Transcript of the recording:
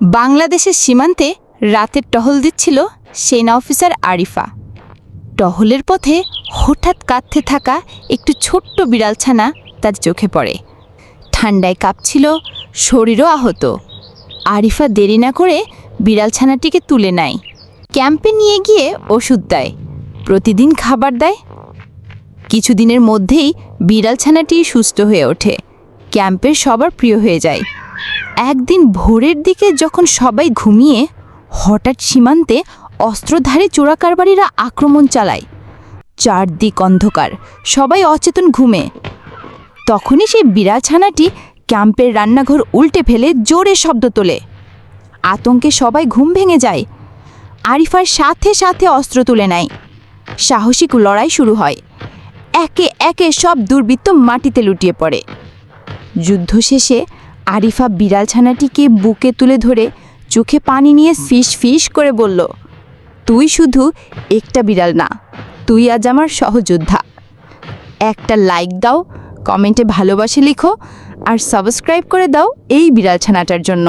বাংলাদেশের সীমান্তে রাতের টহল দিচ্ছিল সেনা অফিসার আরিফা। টহলের পথে হঠাৎ কাঁদতে থাকা একটু ছোট্ট বিড়ালছানা তার চোখে পড়ে। ঠান্ডায় কাঁপছিল, শরীরও আহত। আরিফা দেরি না করে বিড়ালছানাটিকে তুলে নেয়। ক্যাম্পে নিয়ে গিয়ে ওষুধ দেয়, প্রতিদিন খাবার দেয়। কিছুদিনের মধ্যেই বিড়ালছানাটি সুস্থ হয়ে ওঠে। ক্যাম্পের সবার প্রিয় হয়ে যায়। একদিন ভোরের দিকে যখন সবাই ঘুমিয়ে হঠাৎ সীমান্তে অস্ত্রধারী চোরাকারবারীরা আক্রমণ চালায়। চারদিক অন্ধকার, সবাই অচেতন ঘুমে। তখনই সেই বিড়ালছানাটি ক্যাম্পের রান্নাঘর উল্টে ফেলে জোরে শব্দ তোলে। আতঙ্কে সবাই ঘুম ভেঙে যায়। আরিফার সাথে সাথে অস্ত্র তুলে নেয়। সাহসিক লড়াই শুরু হয়। একে একে সব দুর্বৃত্ত মাটিতে লুটিয়ে পড়ে। যুদ্ধ শেষে আরিফা বিড়ালছানাটিকে বুকে তুলে ধরে চোখে পানি নিয়ে ফিস ফিস করে বলল, তুই শুধু একটা বিড়াল না, তুই আজ আমার সহযোদ্ধা। একটা লাইক দাও কমেন্টে ভালোবাসে লিখো, আর সাবস্ক্রাইব করে দাও এই বিড়ালছানাটার জন্য।